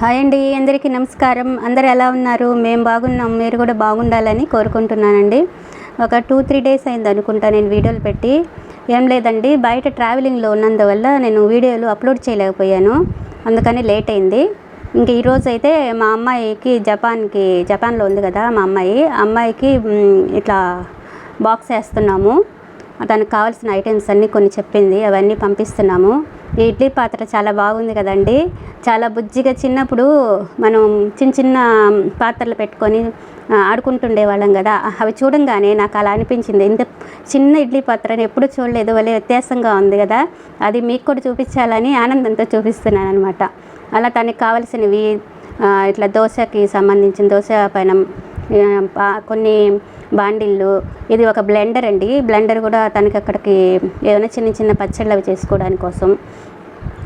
Hi అండి అందరికీ నమస్కారం. అందరు ఎలా ఉన్నారు? మేము బాగున్నాం. మీరు కూడా బాగుండాలని కోరుకుంటున్నానండి. ఒక టూ త్రీ డేస్ అయింది అనుకుంటా నేను వీడియోలు పెట్టి. ఏం లేదండి బయట ట్రావెలింగ్లో ఉన్నందువల్ల నేను వీడియోలు అప్లోడ్ చేయలేకపోయాను. అందుకని లేట్ అయింది. ఇంక ఈరోజు అయితే మా అమ్మాయికి జపాన్కి జపాన్లో ఉంది కదా మా అమ్మాయి. అమ్మాయికి ఇట్లా బాక్స్ వేస్తున్నాము. తనకు కావాల్సిన ఐటమ్స్ అన్నీ కొన్ని చెప్పింది అవన్నీ పంపిస్తున్నాము. ఈ ఇడ్లీ పాత్ర చాలా బాగుంది కదండి. చాలా బుజ్జిగా చిన్నప్పుడు మనం చిన్న చిన్న పాత్రలు పెట్టుకొని ఆడుకుంటుండే వాళ్ళం కదా. అవి చూడంగానే నాకు అలా అనిపించింది. ఇంత చిన్న ఇడ్లీ పాత్రని ఎప్పుడు చూడలేదు. వాళ్ళే వ్యత్యాసంగా ఉంది కదా. అది మీకు కూడా చూపించాలని ఆనందంతో చూపిస్తున్నాను అనమాట అలా తనకి కావలసినవి ఇట్లా దోశకి సంబంధించిన దోశ పైన కొన్ని బాండిళ్ళు ఇది ఒక బ్లెండర్ అండి. బ్లెండర్ కూడా తనకి అక్కడికి ఏమైనా చిన్న చిన్న పచ్చళ్ళు అవి చేసుకోవడానికి కోసం.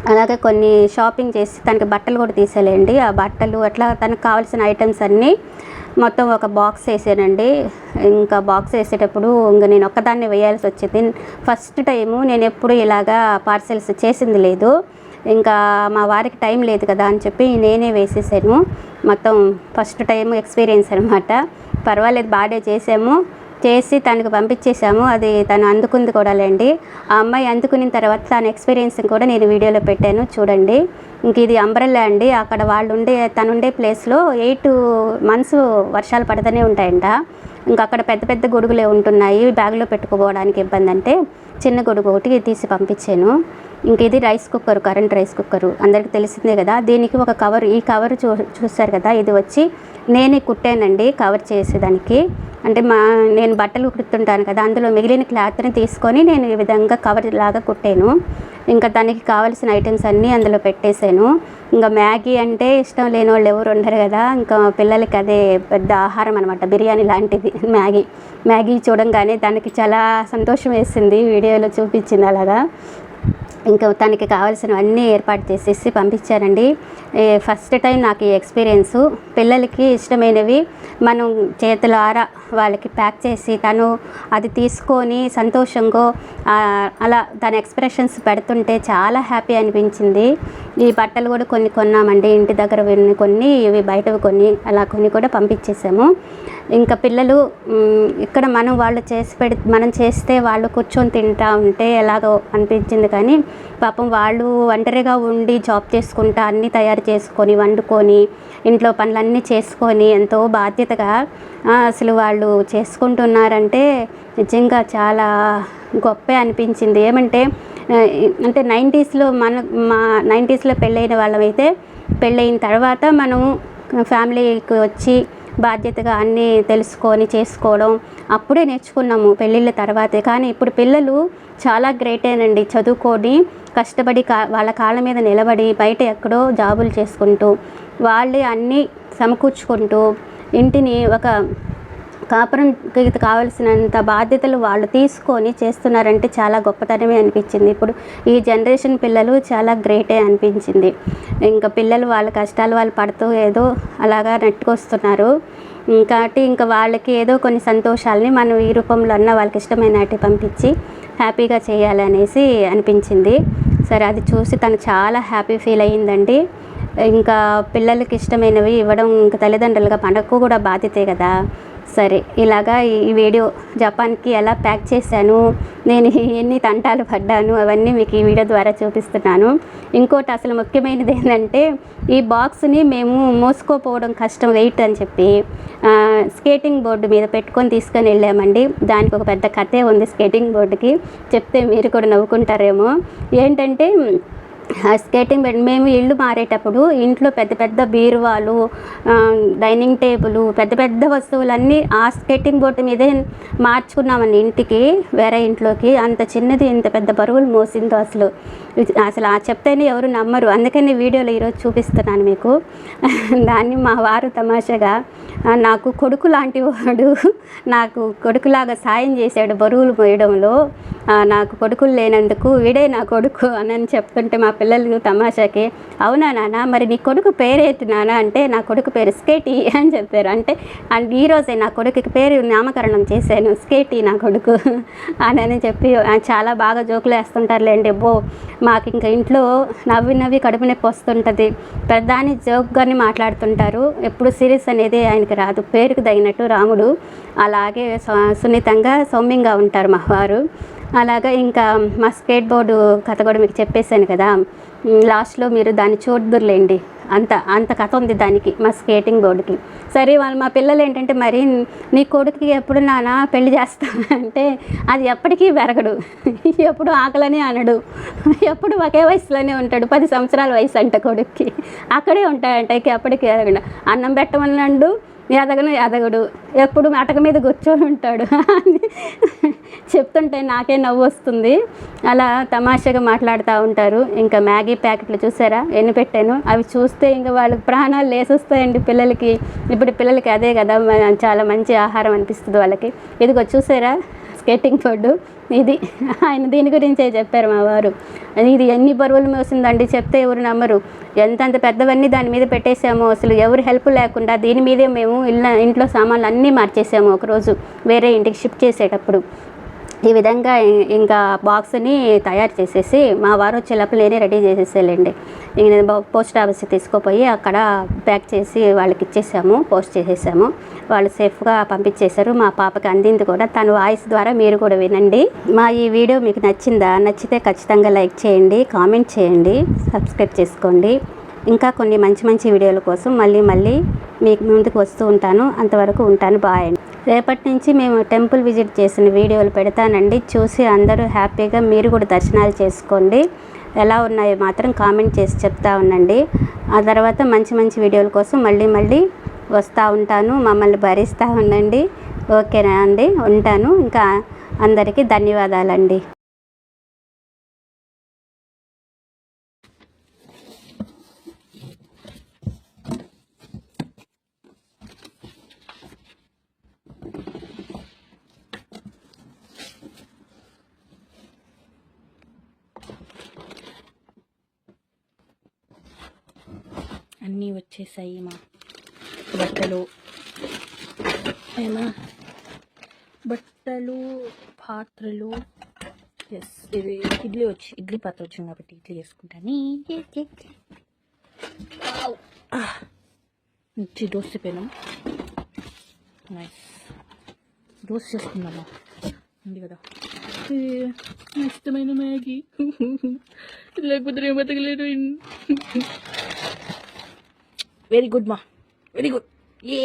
అలాగే కొన్ని షాపింగ్ చేసి తనకి బట్టలు కూడా తీసేయాలండి. ఆ బట్టలు అట్లా తనకు కావాల్సిన ఐటమ్స్ అన్నీ మొత్తం ఒక బాక్స్ వేసానండి. ఇంకా బాక్స్ వేసేటప్పుడు ఇంకా నేను ఒక్కదాన్ని వేయాల్సి వచ్చింది. ఫస్ట్ టైము నేను ఎప్పుడు ఇలాగా పార్సెల్స్ చేసింది లేదు. ఇంకా మా వారికి టైం లేదు కదా అని చెప్పి నేనే వేసేసాను. మొత్తం ఫస్ట్ టైం ఎక్స్పీరియన్స్ అనమాట పర్వాలేదు బాగానే చేసాము చేసి తనకు పంపించేసాము అది తను అందుకుంది కూడా లేండి ఆ అమ్మాయి అందుకున్న తర్వాత తన ఎక్స్పీరియన్స్ కూడా నేను వీడియోలో పెట్టాను. చూడండి. ఇంక ఇది అంబ్రెల్లా అండి. అక్కడ వాళ్ళు ఉండే తను ఉండే ప్లేస్లో ఎయిట్ మంత్స్ వర్షాలు పడుతూనే ఉంటాయంట. ఇంకా అక్కడ పెద్ద పెద్ద గొడుగులే ఉంటున్నాయి. బ్యాగ్లో పెట్టుకోవడానికి ఇబ్బంది అంటే చిన్న గొడుగు ఒకటి తీసి పంపించాను. ఇంక ఇది rice cooker current rice cooker అందరికీ తెలిసిందే కదా దీనికి ఒక కవర్ ఈ కవర్ చూ చూస్తారు కదా ఇది వచ్చి నేనే కుట్టానండి కవర్ చేసేదానికి. అంటే మా నేను బట్టలు కుడుతుంటాను కదా అందులో మిగిలిన క్లాత్ని తీసుకొని నేను ఈ విధంగా కవర్ లాగా కుట్టాను. ఇంకా దానికి కావాల్సిన ఐటమ్స్ అన్నీ అందులో పెట్టేశాను. ఇంకా మ్యాగీ అంటే ఇష్టం లేని వాళ్ళు ఎవరు ఉండరు కదా ఇంకా పిల్లలకి అదే పెద్ద ఆహారం అనమాట బిర్యానీ లాంటిది మ్యాగీ. మ్యాగీ చూడంగానే దానికి చాలా సంతోషం వేసింది వీడియోలో చూపించింది అలాగా. ఇంకా తనకి కావాల్సినవన్నీ ఏర్పాటు చేసేసి పంపించారండి. ఫస్ట్ టైం నాకు ఈ ఎక్స్పీరియన్సు. పిల్లలకి ఇష్టమైనవి మనం చేతుల ఆరా వాళ్ళకి ప్యాక్ చేసి తను అది తీసుకొని సంతోషంగా అలా తన ఎక్స్ప్రెషన్స్ పెడుతుంటే చాలా హ్యాపీ అనిపించింది. ఈ బట్టలు కూడా కొన్ని కొన్నామండి. ఇంటి దగ్గర కొన్ని ఇవి బయటవి కొన్ని అలా కొన్ని కూడా పంపించేసాము. ఇంకా పిల్లలు ఇక్కడ మనం వాళ్ళు చేసి పెడి మనం చేస్తే వాళ్ళు కూర్చొని తింటా ఉంటే ఎలాగో అనిపించింది కానీ పాపం వాళ్ళు ఒంటరిగా ఉండి జాబ్ చేసుకుంటా అన్నీ తయారు చేసుకొని వండుకొని ఇంట్లో పనులన్నీ చేసుకొని ఎంతో బాధ్యతగా అసలు వాళ్ళు చేసుకుంటున్నారంటే నిజంగా చాలా గొప్పే అనిపించింది. ఏమంటే అంటే నైంటీస్లో మన మా నైంటీస్లో పెళ్ళైన వాళ్ళమైతే పెళ్ళైన తర్వాత మనం ఫ్యామిలీకి వచ్చి బాధ్యతగా అన్నీ తెలుసుకొని చేసుకోవడం అప్పుడే నేర్చుకున్నాము పెళ్ళిళ్ళ తర్వాతే. కానీ ఇప్పుడు పిల్లలు చాలా గ్రేటేనండి చదువుకొని కష్టపడి కా వాళ్ళ కాళ్ళ మీద నిలబడి బయట ఎక్కడో జాబులు చేసుకుంటూ వాళ్ళే అన్నీ సమకూర్చుకుంటూ ఇంటిని ఒక కాపురంకి కావాల్సినంత బాధ్యతలు వాళ్ళు తీసుకొని చేస్తున్నారంటే చాలా గొప్పతనమే అనిపించింది. ఇప్పుడు ఈ జనరేషన్ పిల్లలు చాలా గ్రేటే అనిపించింది. ఇంకా పిల్లలు వాళ్ళ కష్టాలు వాళ్ళు పడుతూ ఏదో అలాగా నెట్టుకొస్తున్నారు. కాబట్టి ఇంకా వాళ్ళకి ఏదో కొన్ని సంతోషాలని మనం ఈ రూపంలో అన్న వాళ్ళకి ఇష్టమైనటి పంపించి హ్యాపీగా చేయాలి అనేసి అనిపించింది. సరే అది చూసి తను చాలా హ్యాపీ ఫీల్ అయ్యిందండి ఇంకా పిల్లలకి ఇష్టమైనవి ఇవ్వడం ఇంకా తల్లిదండ్రులుగా పండగకు కూడా బాధ్యతే కదా. సరే ఇలాగా ఈ వీడియో జపాన్కి ఎలా ప్యాక్ చేశాను నేను ఎన్ని తంటాలు పడ్డాను అవన్నీ మీకు ఈ వీడియో ద్వారా చూపిస్తున్నాను. ఇంకోటి అసలు ముఖ్యమైనది ఏంటంటే ఈ బాక్స్ని మేము మోసుకోపోవడం కష్టం వెయిట్ అని చెప్పి స్కేటింగ్ బోర్డు మీద పెట్టుకొని తీసుకొని వెళ్ళామండి. దానికి ఒక పెద్ద కథే ఉంది స్కేటింగ్ బోర్డుకి. చెప్తే మీరు కూడా నవ్వుకుంటారేమో. ఏంటంటే స్కేటింగ్ బెడ్ మేము ఇల్లు మారేటప్పుడు ఇంట్లో పెద్ద పెద్ద బీరువాలు డైనింగ్ టేబుల్ పెద్ద పెద్ద వస్తువులన్నీ ఆ స్కేటింగ్ బోర్డు మీదే మార్చుకున్నామండి ఇంటికి వేరే ఇంట్లోకి. అంత చిన్నది ఇంత పెద్ద బరువులు మోసిందో అసలు. అసలు ఆ చెప్తేనే ఎవరు నమ్మరు. అందుకని వీడియోలో ఈరోజు చూపిస్తున్నాను మీకు. దాన్ని మా వారు తమాషగా నాకు కొడుకు లాంటి వాడు నాకు కొడుకులాగా సాయం చేశాడు బరువులు మోయడంలో. నాకు కొడుకులు లేనందుకు వీడే నా కొడుకు అని చెప్తుంటే మా పిల్లలు తమాషాకి అవునా నాన్న మరి నీ కొడుకు పేరేంటి నాన్న? అంటే నా కొడుకు పేరు స్కేటీ అని చెప్పారు. అంటే అండ్ ఈరోజే నా కొడుకుకి పేరు నామకరణం చేశాను స్కేటీ నా కొడుకు అని చెప్పి చాలా బాగా జోకులు వేస్తుంటారులేండి. బో మాకు ఇంకా ఇంట్లో నవ్వి నవ్వి కడుపు నొప్పి వస్తుంటుంది. ప్రధాని జోక్గానే మాట్లాడుతుంటారు. ఎప్పుడు సీరియస్ అనేది ఆయనకి రాదు. పేరుకు తగినట్టు రాముడు అలాగే సు- సున్నితంగా సౌమ్యంగా ఉంటారు మా వారు అలాగా ఇంకా మా స్కేట్ బోర్డు కథ కూడా మీకు చెప్పేశాను కదా. లాస్ట్లో మీరు దాన్ని చూద్దురులేండి అంత అంత కథ ఉంది దానికి మా స్కేటింగ్ బోర్డుకి. సరే వాళ్ళు మా పిల్లలు ఏంటంటే మరి నీ కొడుకుకి ఎప్పుడు నానా పెళ్ళి చేస్తా అంటే అది ఎప్పటికీ పెరగడు. ఎప్పుడు ఆకలనే అనడు. ఎప్పుడు ఒకే వయసులోనే ఉంటాడు. పది సంవత్సరాల వయసు అంట కొడుక్కి. అక్కడే ఉంటాడంట ఇక ఎప్పటికీ ఎరగడు. అన్నం పెట్టమన్నాడు ఎదగను ఎదగడు. ఎప్పుడు మెటక మీద కూర్చొని ఉంటాడు. అని. చెప్తుంటే నాకే నవ్వు వస్తుంది. అలా తమాషాగా మాట్లాడుతూ ఉంటారు. ఇంకా మ్యాగీ ప్యాకెట్లు చూసారా? ఎన్ని పెట్టాను? అవి చూస్తే ఇంకా వాళ్ళకి ప్రాణాలు లేసొస్తాయండి పిల్లలకి. ఇప్పుడు పిల్లలకి అదే కదా చాలా మంచి ఆహారం అనిపిస్తుంది వాళ్ళకి. ఇదిగో చూసారా? Skating board. ఇది. ఆయన దీని గురించే చెప్పారు మా వారు. ఇది ఎన్ని బరువులు మోసిందండి చెప్తే ఎవరు నమ్మరు. ఎంతంత పెద్దవన్నీ దాని మీద పెట్టేసాము అసలు ఎవరు హెల్ప్ లేకుండా దీని మీదే మేము ఇళ్ళ ఇంట్లో సామాన్లు అన్నీ మార్చేసాము ఒకరోజు. వేరే ఇంటికి షిఫ్ట్ చేసేటప్పుడు. ఈ విధంగా ఇంకా బాక్స్ని తయారు చేసేసి మా వారు వచ్చేలోపు నేనే రెడీ చేసేసేయండి ఇంక నేను పోస్ట్ ఆఫీస్కి తీసుకుపోయి అక్కడ ప్యాక్ చేసి వాళ్ళకి ఇచ్చేసాము పోస్ట్ చేసేసాము. వాళ్ళు సేఫ్గా పంపించేశారు మా పాపకి అందింది కూడా. తన వాయిస్ ద్వారా మీరు కూడా వినండి. మా ఈ వీడియో మీకు నచ్చిందా? నచ్చితే ఖచ్చితంగా లైక్ చేయండి కామెంట్ చేయండి సబ్స్క్రైబ్ చేసుకోండి. ఇంకా కొన్ని మంచి మంచి వీడియోల కోసం మళ్ళీ మళ్ళీ మీకు ముందుకు వస్తూ ఉంటాను. అంతవరకు ఉంటాను. బాయ్ అండి. రేపటి నుంచి మేము టెంపుల్ విజిట్ చేసిన వీడియోలు పెడతానండి. చూసి అందరూ హ్యాపీగా మీరు కూడా దర్శనాలు చేసుకోండి. ఎలా ఉన్నాయో మాత్రం కామెంట్ చేసి చెప్తా ఉండండి. ఆ తర్వాత మంచి మంచి వీడియోల కోసం మళ్ళీ మళ్ళీ వస్తూ ఉంటాను. మమ్మల్ని భరిస్తూ ఉండండి. ఓకేనా అండి? ఉంటాను. ఇంకా అందరికీ ధన్యవాదాలండి. అన్నీ వచ్చేసాయి మా బట్టలు. ఏమా? బట్టలు పాత్రలు. ఎస్ ఇది ఇడ్లీ వచ్చి ఇడ్లీ పాత్ర వచ్చింది కాబట్టి ఇడ్లీ వేసుకుంటాను ah, మంచి దోశ పెనం. నైస్ దోశ చేసుకుందామా? ఉంది కదా. ఇష్టమైన మ్యాగీ. లేకపోతే నేను బతకలేను. వెరీ గుడ్ మా వెరీ గుడ్ ఏ